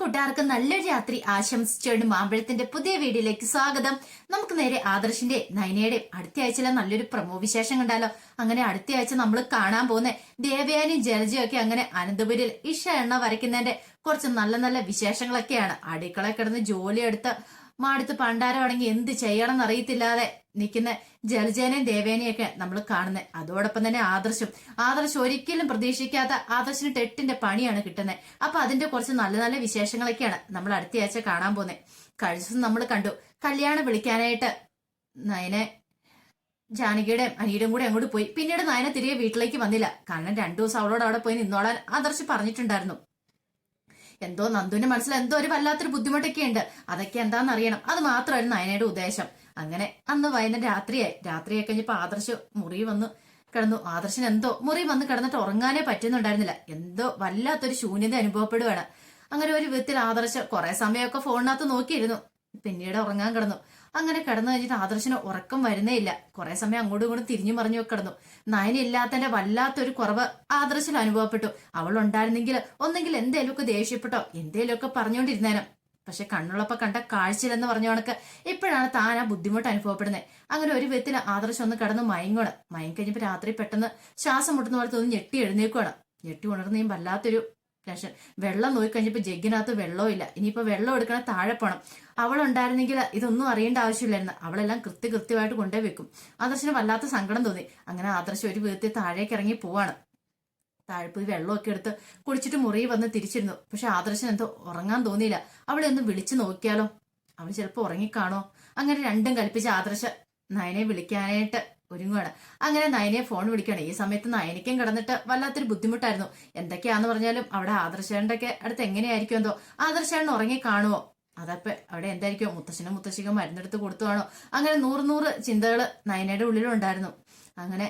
കൂട്ടുകാർക്ക് നല്ലൊരു രാത്രി ആശംസിച്ചുകൊണ്ട് മാമ്പഴത്തിന്റെ പുതിയ വീഡിയോയിലേക്ക് സ്വാഗതം. നമുക്ക് നേരെ ആദർശിന്റെ നയനയുടെ അടുത്ത ആഴ്ചയിലെ നല്ലൊരു പ്രമോ വിശേഷം കണ്ടാലോ? അങ്ങനെ അടുത്ത ആഴ്ച നമ്മൾ കാണാൻ പോകുന്ന ദേവയാനിയും ജലജയും ഒക്കെ അങ്ങനെ അനന്തപുരിയിൽ ഇഷ എണ്ണ വരയ്ക്കുന്നതിന്റെ കുറച്ച് നല്ല നല്ല വിശേഷങ്ങളൊക്കെയാണ്. അടുക്കള കിടന്ന് ജോലിയെടുത്ത് മാടുത്ത് പണ്ടാരമാണെങ്കിൽ എന്ത് ചെയ്യണം എന്നറിയത്തില്ലാതെ നിൽക്കുന്ന ജലജേനയും ദേവേനയും ഒക്കെ നമ്മൾ കാണുന്നത് അതോടൊപ്പം തന്നെ ആദർശം. ആദർശം ഒരിക്കലും പ്രതീക്ഷിക്കാത്ത ആദർശിന് ടെട്ടിന്റെ പണിയാണ് കിട്ടുന്നത് അപ്പൊ അതിന്റെ കുറച്ച് നല്ല നല്ല വിശേഷങ്ങളൊക്കെയാണ് നമ്മൾ അടുത്ത ആഴ്ച കാണാൻ പോകുന്നത് ദിവസം നമ്മൾ കണ്ടു. കല്യാണം വിളിക്കാനായിട്ട് നയനെ ജാനകിയുടെ അനിയുടെയും കൂടെ അങ്ങോട്ട് പോയി. പിന്നീട് നയന തിരികെ വീട്ടിലേക്ക് വന്നില്ല. കാരണം രണ്ടു ദിവസം അവളോട് അവിടെ പോയി നിന്നോളാൻ ആദർശ് പറഞ്ഞിട്ടുണ്ടായിരുന്നു. എന്തോ നന്ദുവിന്റെ മനസ്സിൽ എന്തോ ഒരു വല്ലാത്തൊരു ബുദ്ധിമുട്ടൊക്കെ ഉണ്ട്. അതൊക്കെ എന്താണെന്ന് അറിയണം. അത് മാത്രമായിരുന്നു നയനയുടെ ഉദ്ദേശം. അങ്ങനെ അന്ന് വൈകുന്നേരം രാത്രിയായി. രാത്രിയായി കഴിഞ്ഞപ്പോ ആദർശ് മുറി വന്നു കിടന്നു. ആദർശന് എന്തോ മുറി വന്ന് കിടന്നിട്ട് ഉറങ്ങാനേ പറ്റുന്നുണ്ടായിരുന്നില്ല. എന്തോ വല്ലാത്തൊരു ശൂന്യത അനുഭവപ്പെടുകയാണ് അങ്ങനെ ഒരു വിധത്തിൽ ആദർശ് കുറെ സമയമൊക്കെ ഫോണിനകത്ത് നോക്കിയിരുന്നു. പിന്നീട് ഉറങ്ങാൻ കിടന്നു. അങ്ങനെ കിടന്നു കഴിഞ്ഞിട്ട് ആദർശന് ഉറക്കം വരുന്നേ ഇല്ല. കുറെ സമയം അങ്ങോട്ടും ഇങ്ങോട്ടും തിരിഞ്ഞു മറിഞ്ഞു കിടന്നു. നയന ഇല്ലാത്തതിന്റെ വല്ലാത്തൊരു കുറവ് ആദർശിൽ അനുഭവപ്പെട്ടു. അവൾ ഉണ്ടായിരുന്നെങ്കിൽ ഒന്നെങ്കിൽ എന്തേലുമൊക്കെ ദേഷ്യപ്പെട്ടോ എന്തേലുമൊക്കെ പറഞ്ഞുകൊണ്ടിരുന്നേനും പക്ഷെ കണ്ണുള്ളപ്പോ കണ്ട കാഴ്ചയിലെന്ന് പറഞ്ഞ കണക്ക് ഇപ്പോഴാണ് താൻ ആ ബുദ്ധിമുട്ട് അനുഭവപ്പെടുന്നത്. അങ്ങനെ ഒരു വിധത്തിൽ ആദർശം ഒന്ന് കടന്ന് മയങ്ങണം മയങ്ങി കഴിഞ്ഞപ്പോ രാത്രി പെട്ടെന്ന് ശ്വാസം മുട്ടുന്ന പോലെ തോന്നി ഞെട്ടി എഴുന്നേക്കുവാണ് ഞെട്ടി ഉണർന്നേയും വല്ലാത്തൊരു ടെൻഷൻ വെള്ളം നോക്കി കഴിഞ്ഞപ്പോ ജഗ്ഗിനകത്ത് വെള്ളവും ഇല്ല. ഇനിയിപ്പോ വെള്ളം എടുക്കണ താഴെ പോണം. അവളുണ്ടായിരുന്നെങ്കിൽ ഇതൊന്നും അറിയേണ്ട ആവശ്യമില്ലായിരുന്നു. അവളെല്ലാം കൃത്യ കൃത്യമായിട്ട് കൊണ്ടേ വെക്കും. ആദർശന് വല്ലാത്ത സങ്കടം തോന്നി. അങ്ങനെ ആദർശം ഒരു വിധത്തിൽ താഴേക്ക് ഇറങ്ങി പോവാണ്. താഴെ പോയി വെള്ളമൊക്കെ എടുത്ത് കുടിച്ചിട്ട് മുറി വന്ന് തിരിച്ചിരുന്നു. പക്ഷെ ആദർശൻ എന്തോ ഉറങ്ങാൻ തോന്നിയില്ല. അവളെ ഒന്ന് വിളിച്ചു നോക്കിയാലോ? അവൾ ചിലപ്പോൾ ഉറങ്ങിക്കാണോ? അങ്ങനെ രണ്ടും കൽപ്പിച്ച് ആദർശ നയനെ വിളിക്കാനായിട്ട് ഒരുങ്ങുകയാണ് അങ്ങനെ നയനയെ ഫോൺ വിളിക്കുകയാണ്. ഈ സമയത്ത് നയനിക്കും കിടന്നിട്ട് വല്ലാത്തൊരു ബുദ്ധിമുട്ടായിരുന്നു. എന്തൊക്കെയാന്ന് പറഞ്ഞാലും അവിടെ ആദർശേന്റെ ഒക്കെ അടുത്ത് എങ്ങനെയായിരിക്കും എന്തോ? ആദർശേണ്ട ഉറങ്ങി കാണുമോ അതപ്പോ അവിടെ എന്തായിരിക്കും? മുത്തശ്ശനും മുത്തശ്ശിക്കും മരുന്നെടുത്ത് കൊടുത്തുവാണോ അങ്ങനെ നൂറ് നൂറ് ചിന്തകൾ നയനയുടെ ഉള്ളിലുണ്ടായിരുന്നു. അങ്ങനെ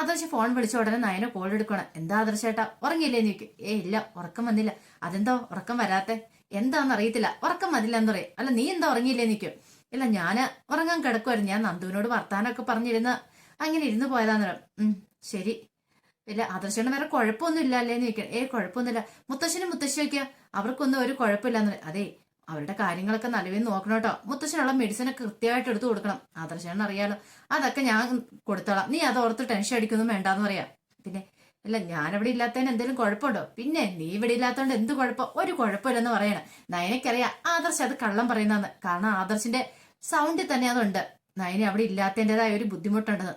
ആദർശ് ഫോൺ വിളിച്ച ഉടനെ നയനെ കോൾ എടുക്കണം എന്താ ആദർശേട്ടാ? ഉറങ്ങിയില്ലേ നിൽക്കും ഏ ഇല്ല ഉറക്കം വന്നില്ല. അതെന്താ? ഉറക്കം വരാത്തെ? എന്താന്ന് അറിയത്തില്ല. ഉറക്കം വന്നില്ല എന്ന് പറയും. അല്ല നീ എന്താ ഉറങ്ങിയില്ലേ നിൽക്കും ഇല്ല ഞാൻ ഉറങ്ങാൻ കിടക്കുമായിരുന്നു ഞാൻ നന്ദുവിനോട് വർത്താനൊക്കെ പറഞ്ഞിരുന്ന് അങ്ങനെ ഇരുന്ന് പോയതാന്ന് പറയാം ഉം ശരി. ഇല്ല ആദർശന് വേറെ കുഴപ്പമൊന്നും ഇല്ല അല്ലേന്ന് ചോദിക്കണം ഏ കുഴപ്പമൊന്നുമില്ല. മുത്തശ്ശനും മുത്തശ്ശിയൊക്കെയാ അവർക്കൊന്നും ഒരു കുഴപ്പമില്ലാന്ന് അതെ അവരുടെ കാര്യങ്ങളൊക്കെ നല്ലവേ നോക്കണം കേട്ടോ. മുത്തശ്ശനുള്ള മെഡിസിൻ ഒക്കെ കൃത്യമായിട്ട് എടുത്തു കൊടുക്കണം. ആദർശന് അറിയാലോ. അതൊക്കെ ഞാൻ കൊടുത്തോളാം. നീ അത് ഓർത്ത് ടെൻഷൻ അടിക്കൊന്നും വേണ്ടാന്ന് പറയാം. പിന്നെ ഇല്ല ഞാനിവിടെ ഇല്ലാത്തതിന് എന്തെങ്കിലും കുഴപ്പമുണ്ടോ? പിന്നെ നീ ഇവിടെ ഇല്ലാത്തതുകൊണ്ട് എന്ത് കുഴപ്പം? ഒരു കുഴപ്പമില്ലെന്ന് പറയണം. നയനക്കറിയാം ആദർശ് അത് കള്ളം പറയുന്നതെന്ന്. കാരണം ആദർശിന്റെ സൗണ്ടിൽ തന്നെ അതുണ്ട്. നയനെ അവിടെ ഇല്ലാത്തതിന്റെതായ ഒരു ബുദ്ധിമുട്ടുണ്ടെന്ന്.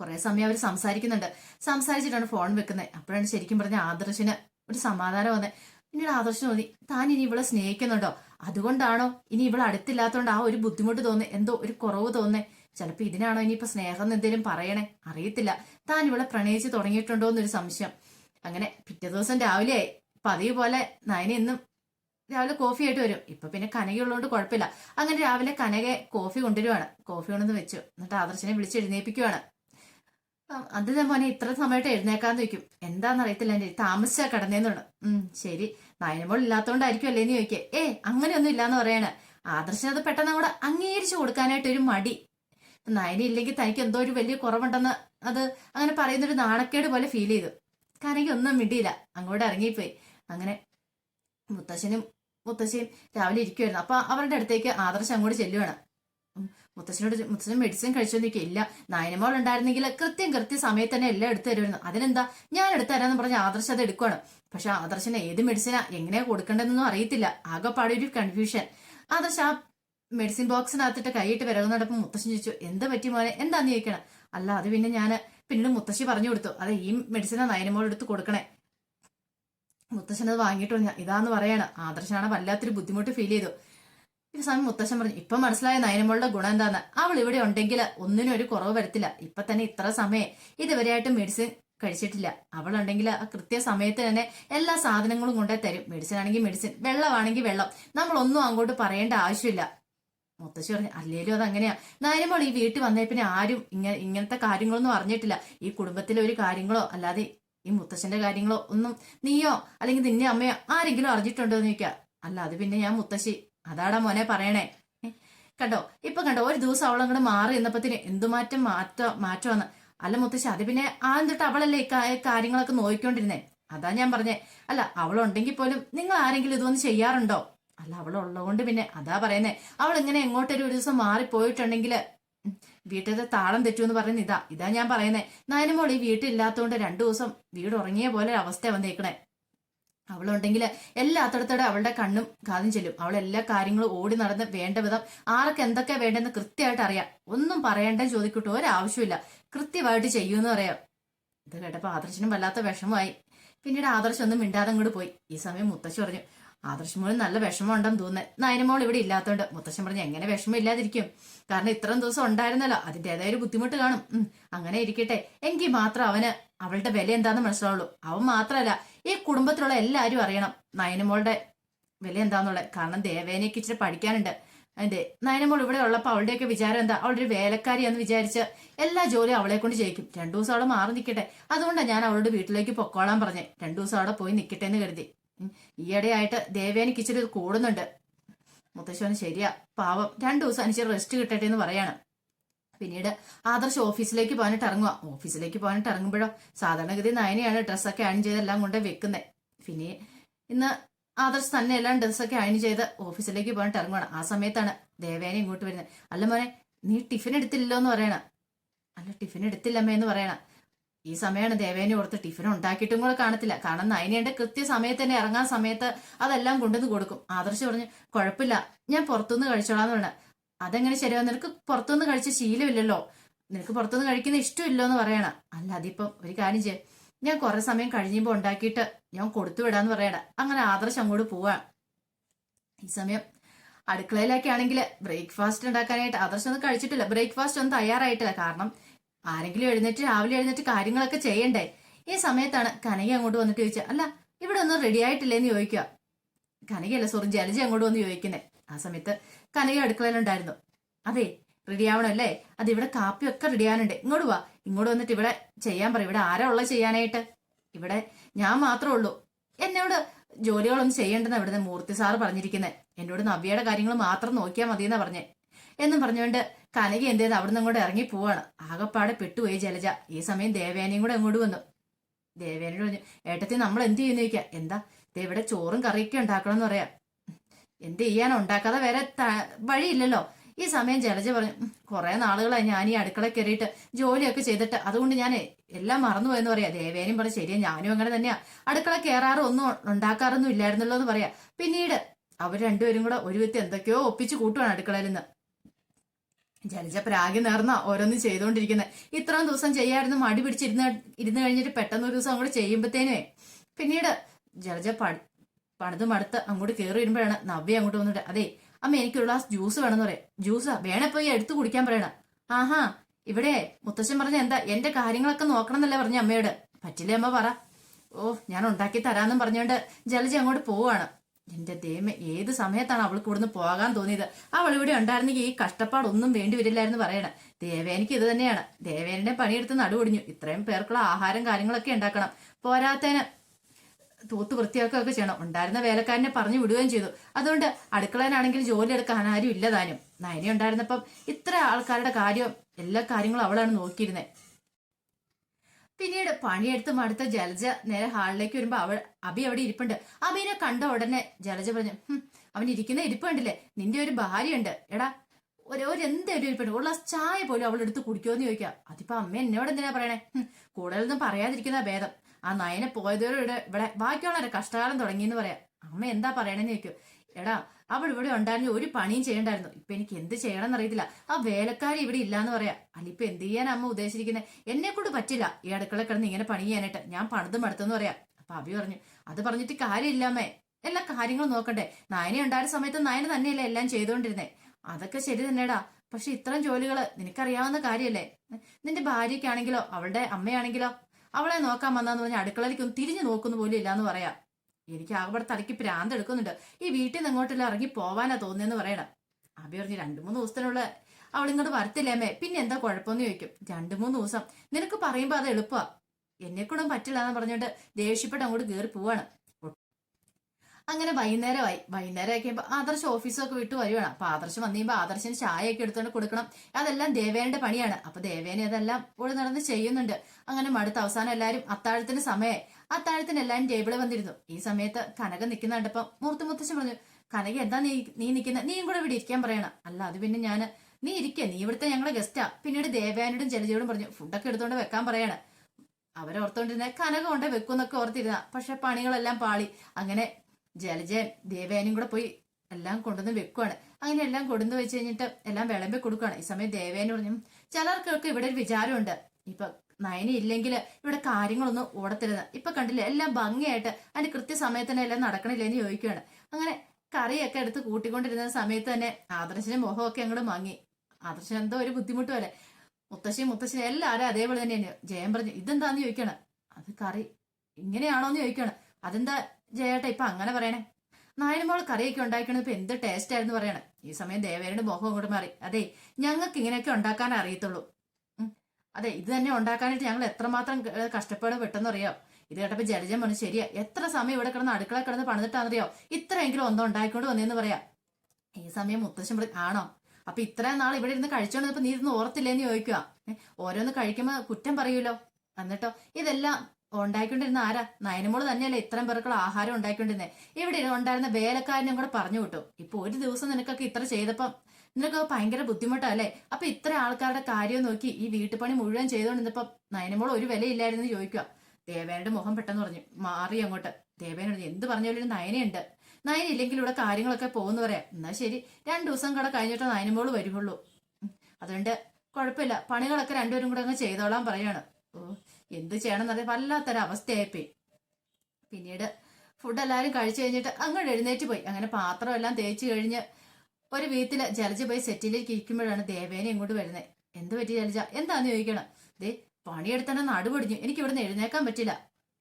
കുറെ സമയം അവർ സംസാരിക്കുന്നുണ്ട്. സംസാരിച്ചിട്ടാണ് ഫോൺ വെക്കുന്നത് അപ്പോഴാണ് ശരിക്കും പറഞ്ഞ ആദർശിന് ഒരു സമാധാനം വന്നത് പിന്നീട് ആദർശം തോന്നി താൻ ഇനി ഇവളെ സ്നേഹിക്കുന്നുണ്ടോ? അതുകൊണ്ടാണോ ഇനി ഇവൾ അടുത്തില്ലാത്തതുകൊണ്ട് ആ ഒരു ബുദ്ധിമുട്ട് തോന്നേ എന്തോ ഒരു കുറവ് തോന്നേ ചിലപ്പോൾ ഇതിനാണോ ഇനിയിപ്പോ സ്നേഹം എന്തെങ്കിലും പറയണേ? അറിയത്തില്ല. താൻ ഇവളെ പ്രണയിച്ച് തുടങ്ങിയിട്ടുണ്ടോ എന്നൊരു സംശയം. അങ്ങനെ പിറ്റേ ദിവസം രാവിലെ പതിവ് പോലെ നയന എന്നും രാവിലെ കോഫി ആയിട്ട് വരും. ഇപ്പൊ പിന്നെ കനകയുള്ളതുകൊണ്ട് കുഴപ്പമില്ല അങ്ങനെ രാവിലെ കനക കോഫി കൊണ്ടുവരുവാണ്. കോഫി കൊണ്ടുവന്ന് വെച്ചു. എന്നിട്ട് ആദർശനെ വിളിച്ച് എഴുന്നേപ്പിക്കുവാണ് അത് ഞാൻ മോനെ ഇത്ര സമയമായിട്ട് എഴുന്നേക്കാന്ന് വെക്കും എന്താന്ന് അറിയത്തില്ല എന്റെ താമസിച്ചാ കിടന്നേന്നുണ്ട് ഉം ശരി. നയനമോൾ ഇല്ലാത്തോണ്ടായിരിക്കും അല്ലേന്ന് ചോദിക്കുക ഏ അങ്ങനെയൊന്നും ഇല്ലാന്ന് പറയണ. ആദർശം അത് പെട്ടെന്ന് അവിടെ അംഗീകരിച്ചു കൊടുക്കാനായിട്ട് ഒരു മടി. നയന ഇല്ലെങ്കിൽ തനിക്ക് എന്തോ ഒരു വലിയ കുറവുണ്ടെന്ന് അത് അങ്ങനെ പറയുന്നൊരു നാണക്കേട് പോലെ ഫീൽ ചെയ്തു. കാരണം ഒന്നും മിണ്ടിയില്ല. അങ്ങോട്ട് ഇറങ്ങിപ്പോയി. അങ്ങനെ മുത്തശ്ശനും മുത്തശ്ശിയും രാവിലെ ഇരിക്കുമായിരുന്നു അപ്പൊ അവരുടെ അടുത്തേക്ക് ആദർശം അങ്ങോട്ട് ചെല്ലുവാണ്. മുത്തശ്ശനോട് മുത്തശ്ശൻ മെഡിസിൻ കഴിച്ചോന്നിരിക്കുക ഇല്ല നായനമോൾ ഉണ്ടായിരുന്നെങ്കിൽ കൃത്യം കൃത്യ സമയത്ത് തന്നെ എല്ലാം എടുത്തു തരുമായിരുന്നു. അതിനെന്താ? ഞാൻ എടുത്തു തരാന്ന് പറഞ്ഞ് ആദർശ് അത് എടുക്കുവാണ്. പക്ഷെ ആദർശന് ഏത് മെഡിസിനാ എങ്ങനെയാ കൊടുക്കേണ്ടതെന്നൊന്നും അറിയത്തില്ല. ആകെപ്പാടെ ഒരു കൺഫ്യൂഷൻ ആദർശ് ആ മെഡിസിൻ ബോക്സിനകത്തിട്ട് കൈയിട്ട് വിരകുന്നടപ്പം മുത്തശ്ശൻ ചോദിച്ചു എന്താ പറ്റി മോനെ? എന്താന്ന് ചോദിക്കണം അല്ല അത് പിന്നെ ഞാൻ പിന്നീട് മുത്തശ്ശി പറഞ്ഞു കൊടുത്തു. അതെ ഈ മെഡിസിനാ നയനമോൾ എടുത്ത് കൊടുക്കണേ. മുത്തശ്ശൻ അത് വാങ്ങിയിട്ട് വന്നു. ഇതാന്ന് പറയാണ്. ആദർശാണ് വല്ലാത്തൊരു ബുദ്ധിമുട്ട് ഫീൽ ചെയ്തു. ഈ സ്വാമി മുത്തശ്ശൻ പറഞ്ഞു ഇപ്പൊ മനസ്സിലായ നയനമോളുടെ ഗുണം എന്താന്ന്? അവൾ ഇവിടെ ഉണ്ടെങ്കിൽ ഒന്നിനും ഒരു കുറവ് വരത്തില്ല. ഇപ്പൊ തന്നെ ഇത്ര സമയം ഇതുവരെയായിട്ട് മെഡിസിൻ കഴിച്ചിട്ടില്ല. അവളുണ്ടെങ്കിൽ ആ കൃത്യ സമയത്ത് തന്നെ എല്ലാ സാധനങ്ങളും കൊണ്ടേ തരും. മെഡിസിൻ ആണെങ്കിൽ മെഡിസിൻ വെള്ളമാണെങ്കിൽ വെള്ളം. നമ്മൾ ഒന്നും അങ്ങോട്ട് പറയേണ്ട ആവശ്യമില്ല. മുത്തശ്ശി പറഞ്ഞു അല്ലേലും അത് അങ്ങനെയാ. നയനമോൾ ഈ വീട്ടിൽ വന്നേ പിന്നെ ആരും ഇങ്ങനെ ഇങ്ങനത്തെ കാര്യങ്ങളൊന്നും അറിഞ്ഞിട്ടില്ല. ഈ കുടുംബത്തിലെ ഒരു കാര്യങ്ങളോ അല്ലാതെ ഈ മുത്തശ്ശന്റെ കാര്യങ്ങളോ ഒന്നും നീയോ അല്ലെങ്കിൽ നിന്നെ അമ്മയോ ആരെങ്കിലും അറിഞ്ഞിട്ടുണ്ടോ എന്ന് ചോദിക്കുക അല്ല അത് പിന്നെ ഞാൻ മുത്തശ്ശി അതാടാ മോനെ പറയണേ. കണ്ടോ? ഇപ്പൊ കണ്ടോ ഒരു ദിവസം അവളങ്ങോട്ട് മാറി എന്നപ്പത്തിന് എന്തുമാറ്റം മാറ്റോ എന്ന് അല്ല മുത്തശ്ശി അത് പിന്നെ ആദ്യം തൊട്ട് അവളല്ലേ കാര്യങ്ങളൊക്കെ നോക്കിക്കൊണ്ടിരുന്നേ അതാ ഞാൻ പറഞ്ഞേ. അല്ല അവളുണ്ടെങ്കിൽ പോലും നിങ്ങൾ ആരെങ്കിലും ഇതൊന്നും ചെയ്യാറുണ്ടോ? അല്ല അവളുള്ളതുകൊണ്ട് പിന്നെ അതാ പറയുന്നേ. അവൾ ഇങ്ങനെ എങ്ങോട്ടൊരു ഒരു ദിവസം മാറിപ്പോയിട്ടുണ്ടെങ്കിൽ വീട്ടിലത്തെ താളം തെറ്റുമെന്ന് പറയുന്ന ഇതാ. ഇതാ ഞാൻ പറയുന്നേ. നയനമോൾ ഈ വീട്ടിലില്ലാത്തതുകൊണ്ട് രണ്ടു ദിവസം വീട് ഉറങ്ങിയ പോലെ അവസ്ഥ വന്നേക്കണേ. അവളുണ്ടെങ്കിൽ എല്ലാത്തടത്തോടെ അവളുടെ കണ്ണും കാതും ചെല്ലും. അവൾ എല്ലാ കാര്യങ്ങളും ഓടി നടന്ന് വേണ്ട വിധം ആർക്ക് എന്തൊക്കെ വേണ്ടെന്ന് കൃത്യമായിട്ട് അറിയാം. ഒന്നും പറയേണ്ട ചോദിക്കട്ടോ ഒരാവശ്യമില്ല കൃത്യമായിട്ട് ചെയ്യുമെന്ന് പറയാം. ഇത് കേട്ടപ്പോൾ ആദർശനും വല്ലാത്ത വിഷമമായി. പിന്നീട് ആദർശം ഒന്നും മിണ്ടാതെ അങ്ങോട്ട് പോയി. ഈ സമയം മുത്തശ്ശി പറഞ്ഞു ആദർശ് മോളും നല്ല വിഷമം ഉണ്ടെന്ന് തോന്നുന്നത് നയനമോൾ ഇവിടെ ഇല്ലാത്തതുകൊണ്ട് മുത്തശ്ശൻ പറഞ്ഞു എങ്ങനെ വിഷമം ഇല്ലാതിരിക്കും. കാരണം ഇത്രയും ദിവസം ഉണ്ടായിരുന്നല്ലോ. അതിന്റെതായ ഒരു ബുദ്ധിമുട്ട് കാണും. അങ്ങനെ ഇരിക്കട്ടെ. എങ്കിൽ മാത്രം അവന് അവളുടെ വില എന്താന്ന് മനസ്സിലാവുള്ളൂ. അവൻ മാത്രമല്ല ഈ കുടുംബത്തിലുള്ള എല്ലാവരും അറിയണം. നയനമോളുടെ വില എന്താന്നുള്ളത്. കാരണം ദേവേനയ്ക്ക് ഇച്ചിരി പഠിക്കാനുണ്ട്. അതെ നയനമോൾ ഇവിടെ ഉള്ളപ്പോൾ അവളുടെയൊക്കെ വിചാരം എന്താ? അവളുടെ ഒരു വേലക്കാരിയാന്ന് വിചാരിച്ച് എല്ലാ ജോലിയും അവളെ കൊണ്ട് ചെയ്യിക്കും. രണ്ടു ദിവസം അവളെ മാറി നിൽക്കട്ടെ അതുകൊണ്ടാണ് ഞാൻ അവളുടെ വീട്ടിലേക്ക് പൊക്കോളാൻ പറഞ്ഞേ. രണ്ടു ദിവസം അവിടെ പോയി നിൽക്കട്ടെ എന്ന് കരുതി. ഈയിടെയായിട്ട് ദേവേനയ്ക്ക് ഇച്ചിരി കൂടുന്നുണ്ട്. മുത്തശ്ശോന് ശരിയാ. പാവം. രണ്ടു ദിവസം അനുസരിച്ച് റെസ്റ്റ് കിട്ടട്ടെ എന്ന് പറയാണ്. പിന്നീട് ആദർശ് ഓഫീസിലേക്ക് പോകാനായിട്ട് ഇറങ്ങുക ഓഫീസിലേക്ക് പോകാനായിട്ട് ഇറങ്ങുമ്പോഴോ സാധാരണഗതി നയനയാണ് ഡ്രസ്സൊക്കെ അയൺ ചെയ്തെല്ലാം കൊണ്ട് വെക്കുന്നത് പിന്നെ ഇന്ന് ആദർശ് തന്നെ എല്ലാം ഡ്രസ്സൊക്കെ അയൺ ചെയ്ത് ഓഫീസിലേക്ക് പോകാനായിട്ട് ഇറങ്ങുവാണ്. ആ സമയത്താണ് ദേവേനെ ഇങ്ങോട്ട് വരുന്നത്. അല്ല മോനെ നീ ടിഫിൻ എടുത്തില്ലല്ലോ എന്ന് പറയണ. അല്ല ടിഫിൻ എടുത്തില്ലമ്മേ എന്ന് പറയണ. ഈ സമയമാണ് ദേവേനെ ഓർത്ത് ടിഫിൻ ഉണ്ടാക്കിയിട്ടും കൂടെ കാണത്തില്ല. കാരണം കൃത്യ സമയത്ത് തന്നെ ഇറങ്ങാൻ സമയത്ത് അതെല്ലാം കൊണ്ടുവന്ന് കൊടുക്കും. ആദർശ് പറഞ്ഞു കുഴപ്പമില്ല ഞാൻ പുറത്തുനിന്ന് കഴിച്ചോളാന്ന് പറഞ്ഞ അതെങ്ങനെ ശരിയാവും? നിനക്ക് പുറത്തുനിന്ന് കഴിച്ച ശീലമില്ലല്ലോ. നിനക്ക് പുറത്തുനിന്ന് കഴിക്കുന്ന ഇഷ്ടമില്ലോ എന്ന് പറയണ. അല്ല അതിപ്പം ഒരു കാര്യം ചെയ്യാം. ഞാൻ കുറെ സമയം കഴിയുമ്പോൾ ഉണ്ടാക്കിയിട്ട് ഞാൻ കൊടുത്തു വിടാന്ന് പറയണ. അങ്ങനെ ആദർശ് അങ്ങോട്ട് പോവാ. ഈ സമയം അടുക്കളയിലൊക്കെ ആണെങ്കിൽ ബ്രേക്ക്ഫാസ്റ്റ് ഉണ്ടാക്കാനായിട്ട് ആദർശം ഒന്നും കഴിച്ചിട്ടില്ല. ബ്രേക്ക്ഫാസ്റ്റ് ഒന്നും തയ്യാറായിട്ടില്ല. കാരണം ആരെങ്കിലും എഴുന്നേറ്റ് രാവിലെ എഴുന്നേറ്റ് കാര്യങ്ങളൊക്കെ ചെയ്യണ്ടേ? ഈ സമയത്താണ് കനക അങ്ങോട്ട് വന്നിട്ട് ചോദിച്ചത് അല്ല ഇവിടെ ഒന്നും റെഡി ആയിട്ടില്ലേന്ന് ചോദിക്കുക കനകയല്ല സോറി ജലജ അങ്ങോട്ട് വന്ന് ചോദിക്കുന്നേ. ആ സമയത്ത് കനക അടുക്കളയിലുണ്ടായിരുന്നു അതെ റെഡി ആവണല്ലേ അത് ഇവിടെ കാപ്പിയൊക്കെ റെഡി ആവാനുണ്ട്. ഇങ്ങോട്ട് വാ. ഇങ്ങോട്ട് വന്നിട്ട് ഇവിടെ ചെയ്യാൻ പറ. ഇവിടെ ആരാ ഉള്ളത് ചെയ്യാനായിട്ട്? ഇവിടെ ഞാൻ മാത്രമേ ഉള്ളൂ. എന്നോട് ജോലികളൊന്നും ചെയ്യേണ്ടെന്ന് ഇവിടുന്ന് മൂർത്തി സാറ് പറഞ്ഞിരിക്കുന്നത് എന്നോട് നവ്യയുടെ കാര്യങ്ങൾ മാത്രം നോക്കിയാൽ മതി എന്നാ പറഞ്ഞേ. എന്നും പറഞ്ഞുകൊണ്ട് കനക എന്ത് ചെയ്ത് അവിടുന്ന് അങ്ങോട്ട് ഇറങ്ങി പോവാണ്. ആകപ്പാടെ പെട്ടുപോയി ജലജ. ഈ സമയം ദേവേനയും കൂടെ അങ്ങോട്ട് വന്നു. ദേവേനോട് പറഞ്ഞു ഏട്ടത്തി നമ്മൾ എന്ത്? ചെയ്യുന്ന ചോദിക്കാം എന്താ ഇവിടെ ചോറും കറിയൊക്കെ ഉണ്ടാക്കണം എന്ന് പറയാം. എന്ത് ചെയ്യാനോ? ഉണ്ടാക്കാതെ വരെ വഴിയില്ലല്ലോ. ഈ സമയം ജലജ പറഞ്ഞു "ഉം, കുറെ നാളുകളായി ഞാൻ ഈ അടുക്കള കയറിയിട്ട് ജോലിയൊക്കെ ചെയ്തിട്ട് അതുകൊണ്ട് ഞാൻ എല്ലാം മറന്നു പോയെന്ന് പറയാ. ദേവേനും പറഞ്ഞു ശരിയാ ഞാനും അങ്ങനെ തന്നെയാ. അടുക്കള കയറാറും ഒന്നും ഉണ്ടാക്കാറൊന്നും ഇല്ലായിരുന്നല്ലോ എന്ന് പറയാ. പിന്നീട് അവർ രണ്ടുപേരും കൂടെ ഒരു വ്യക്തി എന്തൊക്കെയോ ഒപ്പിച്ച് കൂട്ടുവാണ് അടുക്കളയിൽ നിന്ന്. ജലജ പ്രാഗി നേർന്ന ഓരോന്നും ചെയ്തുകൊണ്ടിരിക്കുന്നത് ഇത്രയും ദിവസം ചെയ്യായിരുന്നു മടി പിടിച്ചിരുന്ന് ഇരുന്ന് കഴിഞ്ഞിട്ട് പെട്ടെന്ന് ഒരു ദിവസം അങ്ങോട്ട് ചെയ്യുമ്പോഴത്തേനുവേ പിന്നീട് ജലജ പണിത് മടുത്ത് അങ്ങോട്ട് കയറി വരുമ്പോഴാണ് നവ്യ അങ്ങോട്ട് വന്നിട്ട് അതെ അമ്മ എനിക്ക് ഒരു ഗ്ലാസ് ജ്യൂസ് വേണമെന്ന് പറയാം. ജ്യൂസാ വേണേ പോയി എടുത്തു കുടിക്കാൻ പറയണ. ആഹാ ഇവിടെ മുത്തശ്ശൻ പറഞ്ഞ എന്താ? എന്റെ കാര്യങ്ങളൊക്കെ നോക്കണം എന്നല്ലേ പറഞ്ഞ അമ്മയോട്. പറ്റില്ലേ അമ്മ പറ. ഓ ഞാൻ ഉണ്ടാക്കി തരാന്നും പറഞ്ഞുകൊണ്ട് ജലജി അങ്ങോട്ട് പോവാണ്. എന്റെ ദൈവം ഏത് സമയത്താണ് അവൾക്ക് ഇവിടുന്ന് പോകാൻ തോന്നിയത്? അവൾ ഇവിടെ ഉണ്ടായിരുന്നെങ്കിൽ ഈ കഷ്ടപ്പാടൊന്നും വേണ്ടി വരില്ലായിരുന്നു പറയണ. ദേവേനിക്ക് ഇത് തന്നെയാണ്. ദേവേനെ പണിയെടുത്ത് നടുവൊടിഞ്ഞു ഇത്രയും പേർക്കുള്ള ആഹാരം കാര്യങ്ങളൊക്കെ ഉണ്ടാക്കണം. പോരാത്തതിന് തൂത്ത് വൃത്തിയാക്കുകയൊക്കെ ചെയ്യണം. ഉണ്ടായിരുന്ന വേലക്കാരനെ പറഞ്ഞു വിടുകയും ചെയ്തു. അതുകൊണ്ട് അടുക്കളയിലാണെങ്കിൽ ജോലി എടുക്കാൻ ആരും ഇല്ല താനും. നയനി ഉണ്ടായിരുന്നപ്പം ഇത്ര ആൾക്കാരുടെ കാര്യം എല്ലാ കാര്യങ്ങളും അവളാണ് നോക്കിയിരുന്നത് പിന്നീട് പണിയെടുത്ത് മടുത്ത ജലജ നേരെ ഹാളിലേക്ക് വരുമ്പോൾ അവൾ അബി അവിടെ ഇരിപ്പുണ്ട്. അബിനെ കണ്ട ഉടനെ ജലജ പറഞ്ഞു അവൻ ഇരിക്കുന്ന ഇരിപ്പ് കണ്ടില്ലേ? നിന്റെ ഒരു ഭാര്യയുണ്ട്. എടാ ഒരു ഒരു എന്തൊരു ഇരിപ്പുണ്ട്? ഉള്ള ചായ പോലും അവൾ എടുത്ത് കുടിക്കുമെന്ന് ചോദിക്കാം അതിപ്പോ അമ്മ എന്നോട് എന്തിനാ പറയണേ? കൂടുതലൊന്നും പറയാതിരിക്കുന്ന ഭേദം. ആ നയനെ പോയതോടെ ഇവിടെ ഇവിടെ ബാക്കിയുള്ളവരെ കഷ്ടകാലം തുടങ്ങിയെന്ന് പറയാം. അമ്മ എന്താ പറയണെന്ന് ചോദിക്കും. എടാ അവൾ ഇവിടെ ഉണ്ടായിരുന്നു ഒരു പണിയും ചെയ്യണ്ടായിരുന്നു. ഇപ്പൊ എനിക്ക് എന്ത് ചെയ്യണം എന്നറിയത്തില്ല ആ വേലക്കാരി ഇവിടെ ഇല്ലാന്ന് പറയാം. അല്ല ഇപ്പൊ എന്ത് ചെയ്യാൻ അമ്മ ഉദ്ദേശിക്കുന്നത് എന്നെ കൊണ്ട് പറ്റില്ല ഈ അടുക്കള കിടന്ന് ഇങ്ങനെ പണി ചെയ്യാനായിട്ട്. ഞാൻ പണിതും മടുത്തെന്ന് പറയാം. അപ്പൊ അഭി പറഞ്ഞു അത് പറഞ്ഞിട്ട് കാര്യമില്ലാമേ എല്ലാ കാര്യങ്ങളും നോക്കണ്ടേ. നായന ഉണ്ടായ സമയത്ത് നായന തന്നെയല്ലേ എല്ലാം ചെയ്തുകൊണ്ടിരുന്നേ. അതൊക്കെ ശരി തന്നെടാ. പക്ഷെ ഇത്തരം ജോലികൾ നിനക്കറിയാവുന്ന കാര്യമല്ലേ? നിന്റെ ഭാര്യയ്ക്കാണെങ്കിലോ അവളുടെ അമ്മയാണെങ്കിലോ അവളെ നോക്കാൻ വന്നാന്ന് പറഞ്ഞാൽ അടുക്കളയിലേക്ക് ഒന്ന് തിരിഞ്ഞു നോക്കുന്നു പോലും ഇല്ലാന്ന് പറയാം. എനിക്ക് അവിടെ തലയ്ക്ക് പ്രാന്ത് എടുക്കുന്നുണ്ട്. ഈ വീട്ടിൽ നിന്ന് അങ്ങോട്ടെല്ലാം ഇറങ്ങി പോവാനാ തോന്നിയെന്ന് പറയണം. അഭി പറഞ്ഞു രണ്ടു മൂന്ന് ദിവസത്തിനുള്ള അവൾ ഇങ്ങോട്ട് വരത്തില്ലേമേ പിന്നെ എന്താ കുഴപ്പമെന്ന് ചോദിക്കും. രണ്ടു മൂന്ന് ദിവസം. നിനക്ക് പറയുമ്പോ അത് എളുപ്പമാ എന്നെ കൂടെ പറ്റില്ല എന്ന് പറഞ്ഞിട്ട് ദേഷ്യപ്പെട്ട് അങ്ങോട്ട് കയറി പോവാണ്. അങ്ങനെ വൈകുന്നേരമായി. വൈകുന്നേരം ആക്കിയപ്പോൾ ആദർശ് ഓഫീസൊക്കെ വിട്ട് വരുവാണ്. അപ്പൊ ആദർശ് വന്നു കഴിയുമ്പോൾ ആദർശിന് ഒക്കെ എടുത്തുകൊണ്ട് കൊടുക്കണം. അതെല്ലാം ദേവേന്റെ പണിയാണ്. അപ്പൊ ദേവേനെ അതെല്ലാം ഓടി നടന്ന് ചെയ്യുന്നുണ്ട്. അങ്ങനെ മടുത്ത അവസാനം എല്ലാരും അത്താഴത്തിന് സമയം അത്താഴത്തിന് എല്ലാവരും ടേബിളിൽ വന്നിരുന്നു. ഈ സമയത്ത് കനക നിൽക്കുന്ന കണ്ടപ്പം മൂർത്തി മുത്തശ്ശൻ പറഞ്ഞു കനക എന്താ നീ നീ നിൽക്കുന്ന നീയും കൂടെ ഇവിടെ ഇരിക്കാൻ പറയണം. അല്ല അത് പിന്നെ ഞാൻ നീ ഇരിക്കുക നീ ഇവിടുത്തെ ഞങ്ങളെ ഗസ്റ്റാ പിന്നീട് ദേവയാനോടും ജലജയോടും പറഞ്ഞു ഫുഡൊക്കെ എടുത്തോണ്ട് വെക്കാൻ പറയണം. അവരോർത്തോണ്ടിരുന്ന കനക കൊണ്ട് വെക്കുന്നൊക്കെ ഓർത്തിരുന്ന. പക്ഷെ പണികളെല്ലാം പാളി. അങ്ങനെ ജലജയൻ ദേവയാനും കൂടെ പോയി എല്ലാം കൊണ്ടുവന്ന് വെക്കുവാണ്. അങ്ങനെ എല്ലാം കൊണ്ടുവന്ന് വെച്ച് കഴിഞ്ഞിട്ട് എല്ലാം വിളമ്പി കൊടുക്കുകയാണ് ഈ സമയം ദേവേന പറഞ്ഞു ചിലർക്കൊക്കെ ഇവിടെ ഒരു വിചാരമുണ്ട്. ഇപ്പൊ നയന ഇല്ലെങ്കിൽ ഇവിടെ കാര്യങ്ങളൊന്നും ഓടത്തരുത്. ഇപ്പൊ കണ്ടില്ലേ എല്ലാം ഭംഗിയായിട്ട് അതിന്റെ കൃത്യസമയത്ത് തന്നെ എല്ലാം നടക്കണില്ല എന്ന് ചോദിക്കുകയാണ് അങ്ങനെ കറിയൊക്കെ എടുത്ത് കൂട്ടിക്കൊണ്ടിരുന്ന സമയത്ത് തന്നെ ആദർശനും മുഖമൊക്കെ അങ്ങോട്ട് മങ്ങി. ആദർശൻ എന്തോ ഒരു ബുദ്ധിമുട്ടും പോലെ മുത്തശ്ശിയും മുത്തശ്ശനും എല്ലാവരും അതേപോലെ തന്നെയാണ്. ജയം പറഞ്ഞു ഇതെന്താന്ന് ചോദിക്കണം? അത് കറി. ഇങ്ങനെയാണോന്ന് ചോദിക്കണം. അതെന്താ ജയേട്ട ഇപ്പൊ അങ്ങനെ പറയണേ. നായനമോൾ കറിയൊക്കെ ഉണ്ടാക്കണത് ഇപ്പൊ എന്ത് ടേസ്റ്റ് ആയിരുന്നു പറയണേ. ഈ സമയം ദേവേരുടെ മുഖം അങ്ങോട്ട് മാറി. അതെ ഞങ്ങൾക്ക് ഇങ്ങനെയൊക്കെ ഉണ്ടാക്കാൻ അറിയത്തുള്ളൂ. അതെ ഇത് തന്നെ ഉണ്ടാക്കാനായിട്ട് ഞങ്ങൾ എത്രമാത്രം കഷ്ടപ്പാട് പെട്ടെന്ന് അറിയാം ഇത് കേട്ടപ്പോ ജലജൻ പറഞ്ഞു ശരിയാ എത്ര സമയം ഇവിടെ കിടന്ന് അടുക്കള കിടന്ന് പണിതിട്ടാണെന്നറിയോ ഇത്രയെങ്കിലും ഒന്നും ഉണ്ടായിക്കൊണ്ട് വന്നേന്ന് പറയാം. ഈ സമയം മുത്തശ്ശൻ ആണോ? അപ്പൊ ഇത്രയും നാൾ ഇവിടെ ഇരുന്ന് കഴിച്ചോണ്ടിരുന്നപ്പോ നീ ഇരുന്ന് ഓർത്തില്ലേന്ന് ചോദിക്കുക ഓരോന്ന് കഴിക്കുമ്പോ കുറ്റം പറയൂലോ? എന്നിട്ടോ ഇതെല്ലാം ഉണ്ടായിക്കൊണ്ടിരുന്ന ആരാ? നയനമോൾ തന്നെയല്ലേ ഇത്രയും പേർക്കുള്ള ആഹാരം ഉണ്ടായിക്കൊണ്ടിരുന്നേ. ഇവിടെ ഉണ്ടായിരുന്ന വേലക്കാരനും കൂടെ പറഞ്ഞു വിട്ടു. ഇപ്പൊ ഒരു ദിവസം നിനക്കൊക്കെ ഇത്ര ചെയ്തപ്പം നിനക്ക് ഭയങ്കര ബുദ്ധിമുട്ടല്ലേ? അപ്പൊ ഇത്ര ആൾക്കാരുടെ കാര്യം നോക്കി ഈ വീട്ടുപണി മുഴുവൻ ചെയ്തോണ്ടിരുന്നപ്പം നയനമോൾ ഒരു വിലയില്ലായിരുന്നു ചോദിക്കുക. ദേവേനയുടെ മുഖം പെട്ടെന്ന് പറഞ്ഞു. മാറി അങ്ങോട്ട്. ദേവേനോട് എന്ത് പറഞ്ഞാലും ഒരു നയനയുണ്ട്. നയന ഇല്ലെങ്കിൽ ഇവിടെ കാര്യങ്ങളൊക്കെ പോകുന്നു പറയാം എന്നാ ശരി. രണ്ടു ദിവസം കൂടെ കഴിഞ്ഞിട്ട് നയനമോൾ വരുവുള്ളൂ. അതുകൊണ്ട് കുഴപ്പമില്ല. പണികളൊക്കെ രണ്ടുപേരും കൂടെ അങ്ങ് ചെയ്തോളാൻ പറയാണ് ഓ. എന്ത് ചെയ്യണം എന്നറിയാം വല്ലാത്തൊരു അവസ്ഥയായിപ്പോയി പിന്നീട് ഫുഡ് എല്ലാവരും കഴിച്ചു കഴിഞ്ഞിട്ട് അങ്ങോട്ട് എഴുന്നേറ്റ് പോയി. അങ്ങനെ പാത്രം എല്ലാം തേച്ച് കഴിഞ്ഞ് ഒരു വീട്ടിൽ ജലജ പോയി സെറ്റിലേക്ക് ഇരിക്കുമ്പോഴാണ് ദേവേനെ ഇങ്ങോട്ട് വരുന്നത് എന്ത് പറ്റി ജലജ? എന്താന്ന് ചോദിക്കണം? ദേ പണിയെടുത്തന്നെ നടുപൊടിഞ്ഞു. എനിക്ക് ഇവിടുന്ന് എഴുന്നേക്കാൻ പറ്റില്ല.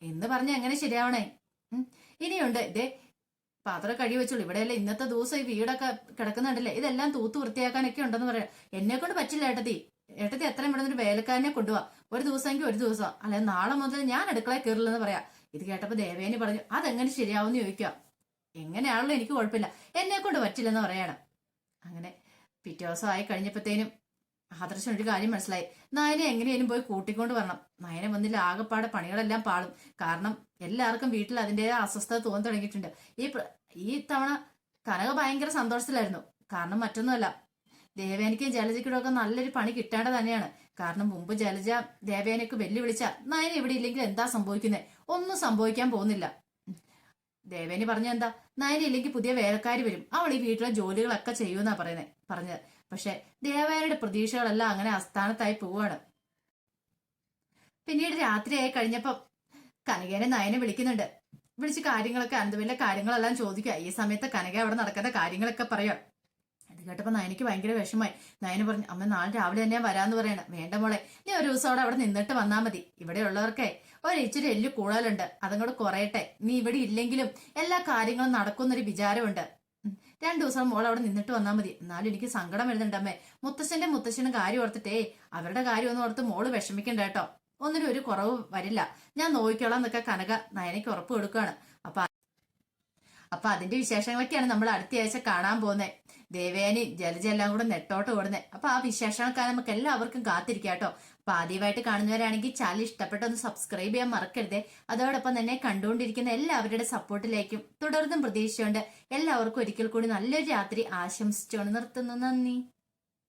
എന്ന് പറഞ്ഞ എങ്ങനെ ശരിയാവണേ? ഇനിയുണ്ട്. ദേ പാത്രം കഴി വെച്ചോളൂ. ഇവിടെയല്ലേ ഇന്നത്തെ ദിവസം ഈ വീടൊക്കെ കിടക്കുന്നുണ്ടല്ലേ? ഇതെല്ലാം തൂത്ത് വൃത്തിയാക്കാനൊക്കെ ഉണ്ടെന്ന് പറയാം. എന്നെ കൊണ്ട് പറ്റില്ല ഏട്ടത്തി. ഏട്ടത്തി എത്രയും പെട്ടെന്ന് ഒരു വേലക്കാരനെ കൊണ്ടുപോവാ ഒരു ദിവസമെങ്കിൽ ഒരു ദിവസം. അല്ലെ നാളെ മുതൽ ഞാൻ അടുക്കളയിൽ കയറില്ലെന്ന് പറയാം. ഇത് കേട്ടപ്പോ ദേവേനി പറഞ്ഞു അതെങ്ങനെ ശരിയാവുമെന്ന് ചോദിക്കാം എങ്ങനെയാണല്ലോ എനിക്ക് കുഴപ്പമില്ല. എന്നെ കൊണ്ട് പറ്റില്ലെന്ന് പറയണം. അങ്ങനെ പിറ്റേ ദിവസം ആയി കഴിഞ്ഞപ്പോഴത്തേനും ആദർശൻ ഒരു കാര്യം മനസ്സിലായി. നയനെ എങ്ങനെയും പോയി കൂട്ടിക്കൊണ്ട് വരണം. നയനെ വന്നില്ല ആകെപ്പാടെ പണികളെല്ലാം പാളും. കാരണം എല്ലാവർക്കും വീട്ടിൽ അതിന്റെതായ അസ്വസ്ഥത തോന്നി തുടങ്ങിയിട്ടുണ്ട്. ഈ ഈ തവണ കനക ഭയങ്കര സന്തോഷത്തിലായിരുന്നു. കാരണം മറ്റൊന്നുമല്ല. ദേവേനയ്ക്കും ജലജയ്ക്കും ഒക്കെ നല്ലൊരു പണി കിട്ടേണ്ടത് തന്നെയാണ്. കാരണം മുമ്പ് ജലജ ദേവേനയ്ക്ക് വെല്ലുവിളിച്ച നയന ഇവിടെ ഇല്ലെങ്കിൽ എന്താ സംഭവിക്കുന്നത് ഒന്നും സംഭവിക്കാൻ പോകുന്നില്ല. ദേവേനി പറഞ്ഞ എന്താ? നയന ഇല്ലെങ്കിൽ പുതിയ വേലക്കാരി വരും. അവൾ ഈ വീട്ടിലെ ജോലികളൊക്കെ ചെയ്യുമെന്നാ പറയുന്നത് പറഞ്ഞത്. പക്ഷെ ദേവേനയുടെ പ്രതീക്ഷകളെല്ലാം അങ്ങനെ അസ്ഥാനത്തായി പോവാണ്. പിന്നീട് രാത്രിയായി കഴിഞ്ഞപ്പം കനകേനെ നയനെ വിളിക്കുന്നുണ്ട്. വിളിച്ച് കാര്യങ്ങളൊക്കെ അനന്തമില്ല കാര്യങ്ങളെല്ലാം ചോദിക്കുക. ഈ സമയത്ത് കനക അവിടെ നടക്കുന്ന കാര്യങ്ങളൊക്കെ പറയാം. കേട്ടപ്പോ നയനയ്ക്ക് ഭയങ്കര വിഷമായി നയന പറഞ്ഞു അമ്മ നാളെ രാവിലെ തന്നെ വരാന്ന് പറയണം. വേണ്ട മോളെ നീ ഒരു ദിവസം അവിടെ അവിടെ നിന്നിട്ട് വന്നാ മതി. ഇവിടെ ഉള്ളവർക്കെ ഒരു ഇച്ചിരി എല്ല് കൂടുതലുണ്ട് അതും കൂടെ കുറയട്ടെ. നീ ഇവിടെ ഇല്ലെങ്കിലും എല്ലാ കാര്യങ്ങളും നടക്കുന്നൊരു വിചാരമുണ്ട്. രണ്ടു ദിവസം മോൾ അവിടെ നിന്നിട്ട് വന്നാൽ മതി. എന്നാലും എനിക്ക് സങ്കടം വരുന്നുണ്ട് അമ്മേ. മുത്തശ്ശന്റെ മുത്തശ്ശനും കാര്യം ഓർത്തിട്ടേ അവരുടെ കാര്യം ഒന്നും ഓർത്ത് മോൾ വിഷമിക്കണ്ട കേട്ടോ. ഒന്നിനും ഒരു കുറവ് വരില്ല. ഞാൻ നോക്കിക്കോളാം എന്നൊക്കെ കനക നയനയ്ക്ക് ഉറപ്പ് കൊടുക്കുകയാണ്. അപ്പൊ അപ്പൊ അതിന്റെ വിശേഷങ്ങളൊക്കെയാണ് നമ്മൾ അടുത്ത ആഴ്ച കാണാൻ പോകുന്നത് ദേവേനി ജലജെല്ലാം കൂടെ നെട്ടോട്ട് ഓടുന്നത് അപ്പൊ ആ വിശേഷങ്ങൾക്കാണ് നമുക്ക് എല്ലാവർക്കും കാത്തിരിക്കാം കേട്ടോ അപ്പൊ ആദ്യമായിട്ട് കാണുന്നവരാണെങ്കിൽ ചാനൽ ഇഷ്ടപ്പെട്ട ഒന്ന് സബ്സ്ക്രൈബ് ചെയ്യാൻ മറക്കരുതേ. അതോടൊപ്പം തന്നെ കണ്ടുകൊണ്ടിരിക്കുന്ന എല്ലാവരുടെ സപ്പോർട്ടിലേക്കും തുടർന്നും പ്രതീക്ഷിച്ചുകൊണ്ട് എല്ലാവർക്കും ഒരിക്കൽ കൂടി നല്ലൊരു രാത്രി ആശംസിച്ചുകൊണ്ട് നിർത്തുന്നു. നന്ദി.